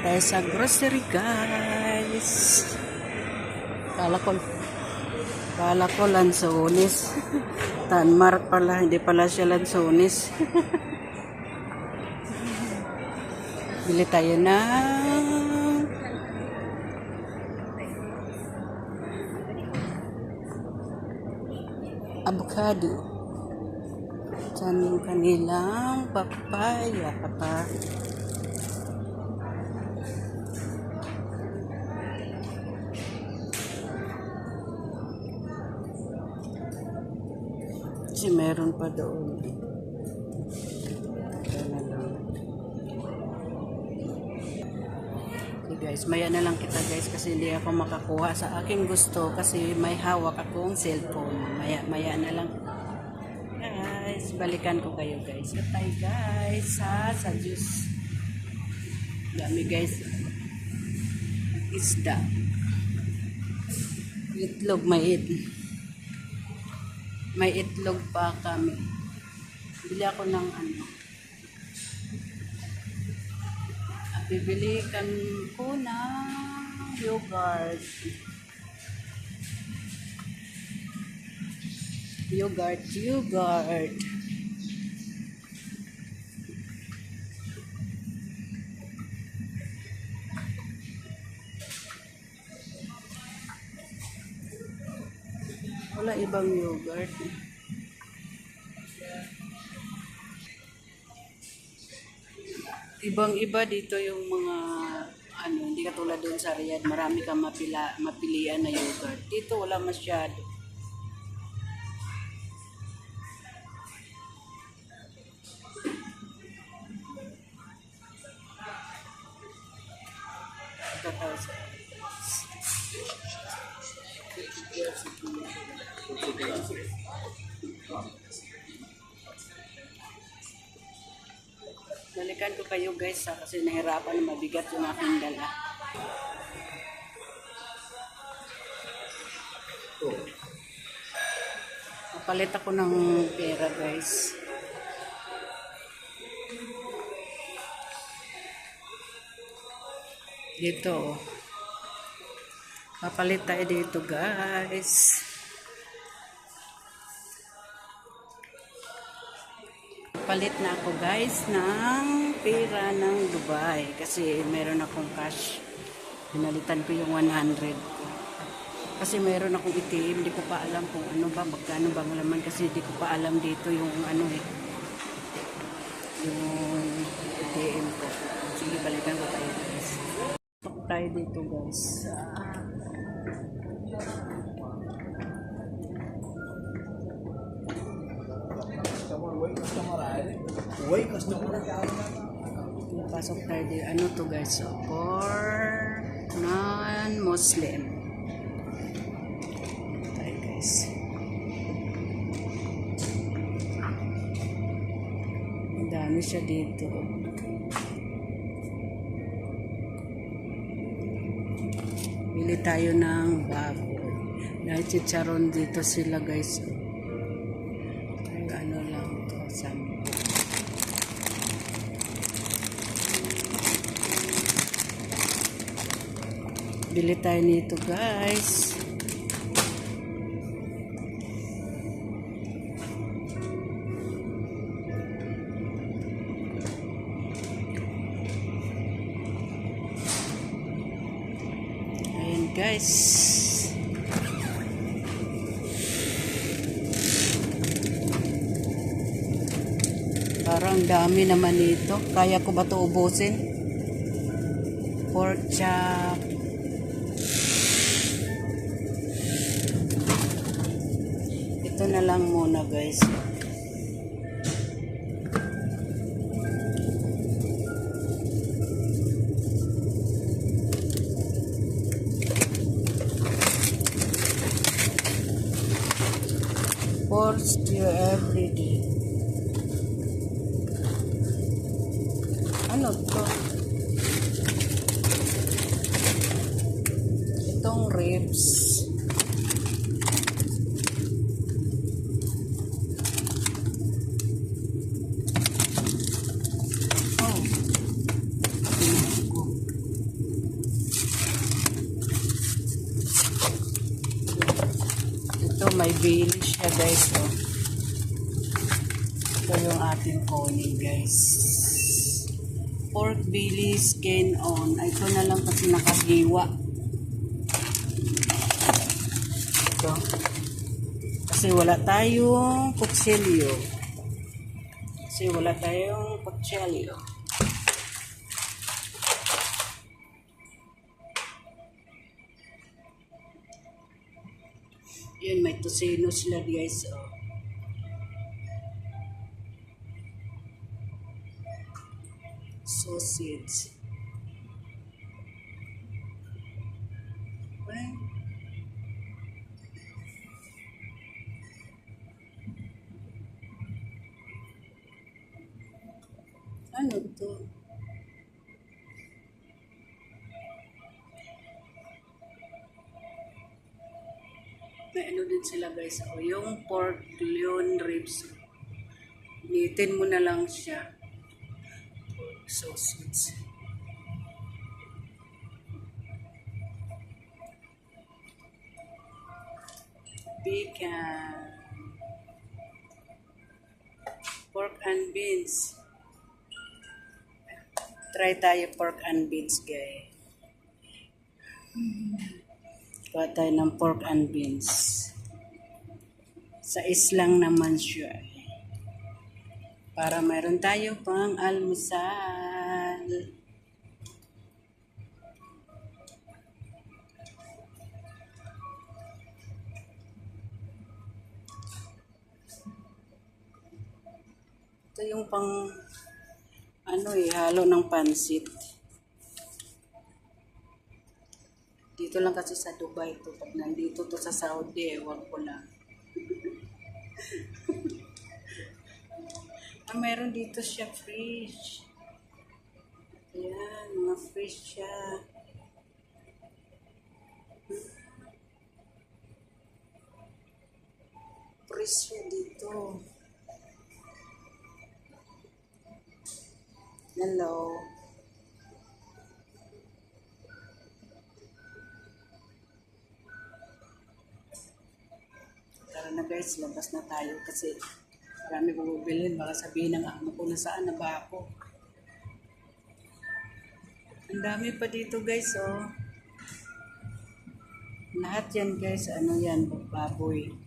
tayo sa grocery guys. Kala ko, kala ko lansones. Tanmark pala, hindi pala siya lansones. Bili tayo ng avocado. Saan yung kanilang papaya pa? Kasi meron pa doon. Okay guys, maya na lang kita guys kasi hindi ako makakuha sa aking gusto kasi may hawak akong cellphone. Maya, maya na lang. Guys, balikan ko kayo guys. At tayo guys sa, sa juice. Dami guys. Isda. Itlog may it. May itlog pa kami. Bili ako ng ano. At bibili kan ko ng yogurt. Yogurt, yogurt. Ibang yogurt. Ibang iba dito yung mga ano, hindi katulad doon sa Riyadh, marami kang mapila, mapilian na yogurt. Dito wala masyado. Balikan ko kayo guys ha, kasi nahirapan na mabigat yung aking dala. Napalit ako ng pera guys. Dito oh. Papalit tayo dito guys. Palit na ako guys ng pera ng Dubai kasi meron akong cash. Pinalitan ko yung 100 ko. Kasi meron akong ATM, hindi ko pa alam kung ano ba, magkano bang laman kasi hindi ko pa alam dito yung ano eh. Yung ATM ko. Sige, balikan ko tayo guys. Tayo dito guys. Ah. Uy, customer. Napasok tayo dito. Ano to guys? So, for non-Muslim. Tayo guys. Ang dami siya dito. Bili tayo ng baboy. Dahil chicharon dito sila guys. Ay, Bili tayo nito guys. Ayan guys. Parang dami naman nito. Kaya ko ba ito ubusin? Pork chop. Ito na lang muna guys. Pork stew every day. Ano to? Itong ribs. Oh. Tingnan ko. Ito, may bili siya guys. Oh. Ito yung ating kunin guys. Pork belly skin on. Ito na lang kasi nakagiwa. Ito. Kasi wala tayong kutsilyo. Kasi wala tayong kutsilyo. Yun, may tosino sila guys. Oh. Sausage. Well, ano to? May ano din sila guys. O, yung pork leon ribs. Nitin mo na lang siya. Pork sausage. Bacon. Pork and beans. Try tayo pork and beans, guys. Kuha tayo ng pork and beans. Sa islang naman siya. eh. Para mayroon tayo pang almusal. Ito yung pang ano eh, halo ng pansit. Dito lang kasi sa Dubai to. Pag nandito to sa Saudi, ewan ko lang. ah, meron dito siya fish. Ayan, mga fish siya. Presyo dito. Hello. Na guys, labas na tayo kasi marami bububilin. Baka sabihin ng amo ko na saan na ba ako. Ang dami pa dito guys, oh. Lahat yan guys, ano yan, baboy.